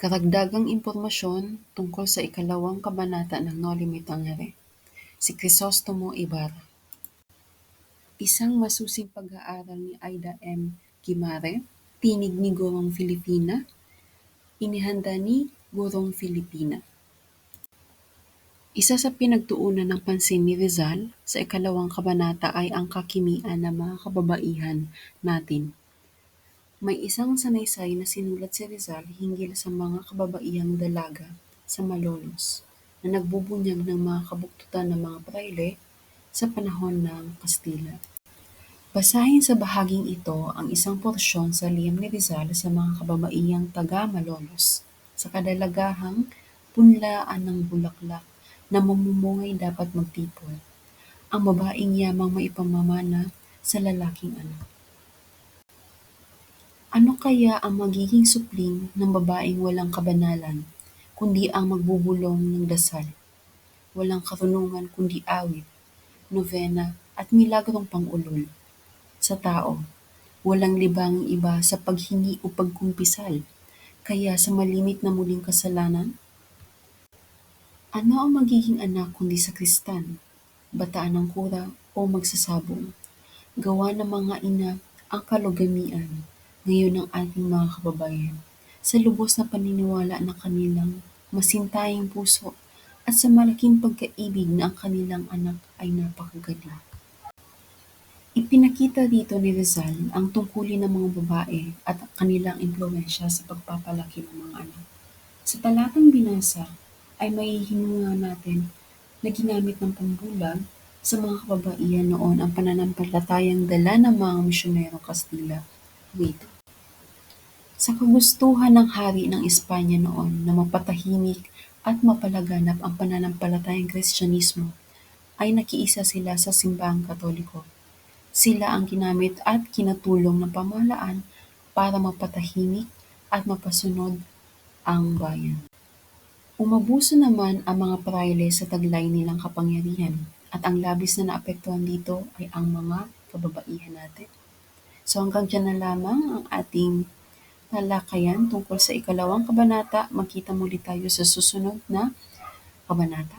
Karagdagang impormasyon tungkol sa ikalawang kabanata ng Noli Me Tangere, si Crisostomo Ibarra. Isang masusing pag-aaral ni Aida M. Guimare, Tinig ni Gurong Filipina, inihanda ni Gurong Filipina. Isa sa pinagtuunan ng pansin ni Rizal sa ikalawang kabanata ay ang kakimian ng mga kababaihan natin. May isang sanaysay na sinulat si Rizal hinggil sa mga kababaihang dalaga sa Malolos na nagbubunyag ng mga kabuktutan ng mga praile sa panahon ng Kastila. Basahin sa bahaging ito ang isang porsyon sa liham ni Rizal sa mga kababaihang taga-Malolos sa kadalagahang punlaan ng bulaklak na mamumungay dapat magtipon. Ang babaeng yamang maipamamana sa lalaking anak. Kaya ang magiging supling ng babaeng walang kabanalan, kundi ang magbubulong ng dasal, walang karunungan kundi awit, novena at milagrong pangulol sa tao, walang libang iba sa paghingi o pagkumpisal, kaya sa malimit na muling kasalanan? Ano ang magiging anak kundi sa kristan, bataan ng kura o magsasabong? Gawa ng mga ina ang kalugamian ngayon ng ating mga kababayan sa lubos na paniniwala ng kanilang masintayang puso at sa malaking pagkaibig na ang kanilang anak ay napakagaling. Ipinakita dito ni Rizal ang tungkulin ng mga babae at ang kanilang impluensya sa pagpapalaki ng mga anak. Sa talatang binasa ay maihinuha natin na ginamit ng pambulag sa mga kababaihan noon ang pananampalatayang dala ng mga misyonero Kastila dito. Sa kagustuhan ng hari ng Espanya noon na mapatahimik at mapalaganap ang pananampalatayang Kristyanismo, ay nakiisa sila sa simbahang Katoliko. Sila ang ginamit at kinatulong ng pamahalaan para mapatahimik at mapasunod ang bayan. Umabuso naman ang mga praile sa taglay nilang kapangyarihan at ang labis na naapektuhan dito ay ang mga kababaihan natin. So hanggang dyan na lamang ang ating talakayan tungkol sa ikalawang kabanata. Magkita muli tayo sa susunod na kabanata.